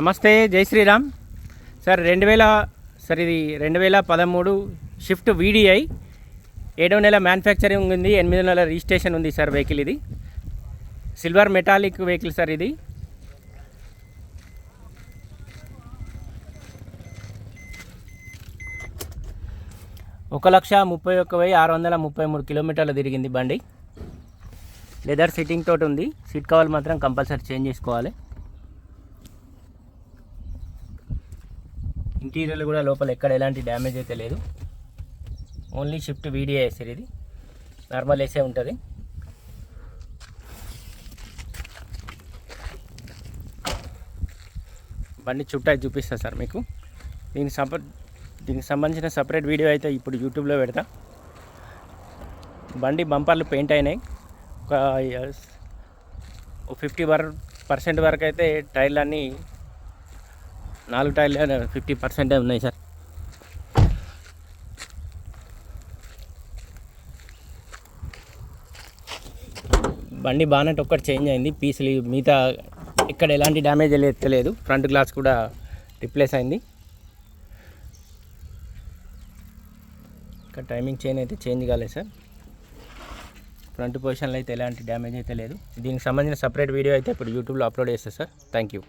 నమస్తే జై శ్రీరామ్. సార్ రెండు వేల సార్ ఇది రెండు వేల పదమూడు షిఫ్ట్ వీడిఐ. ఏడవ నెల మ్యానుఫ్యాక్చరింగ్ ఉంది ఎనిమిది నెలల రిజిస్ట్రేషన్ ఉంది సార్ వెహికల్ ఇది. సిల్వర్ మెటాలిక్ వెహికల్ సార్ ఇది. ఒక లక్ష ముప్పై ఒక్క వెయ్యి ఆరు వందల ముప్పై మూడు కిలోమీటర్లు తిరిగింది బండి. లెదర్ సిట్టింగ్ తోటి ఉంది. సీట్ కవర్ మాత్రం కంపల్సరీ చేంజ్ చేసుకోవాలి. ఇంటీరియర్ కూడా లోపల ఎక్కడ ఎలాంటి డ్యామేజ్ అయితే లేదు. ఓన్లీ షిఫ్ట్ వీడియో వేసారు ఇది. నార్మల్ వేసే ఉంటుంది. బండి చుట్టా చూపిస్తా సార్ మీకు. దీనికి సంప దీనికి సంబంధించిన సపరేట్ వీడియో అయితే ఇప్పుడు యూట్యూబ్లో పెడతా. బండి బంపర్లు పెయింట్ అయినాయి. ఒక ఫిఫ్టీ వర్ పర్సెంట్ వరకు అయితే టైర్లు అన్నీ నాలుగు టైర్లు ఫిఫ్టీ పర్సెంటే ఉన్నాయి సార్. బండి బానెట్ ఒక్కటి చేంజ్ అయింది. పీసులు మిగతా ఇక్కడ ఎలాంటి డ్యామేజ్ లేదు ఫ్రంట్ గ్లాస్ కూడా రిప్లేస్ అయింది. ఇక్కడ టైమింగ్ చైన్ అయితే చేంజ్ కాలేదు సార్. ఫ్రంట్ పొజిషన్లో అయితే ఎలాంటి డ్యామేజ్ అయితే లేదు. దీనికి సంబంధించిన సపరేట్ వీడియో అయితే ఇప్పుడు యూట్యూబ్లో అప్లోడ్ చేస్తాను సార్. Thank you.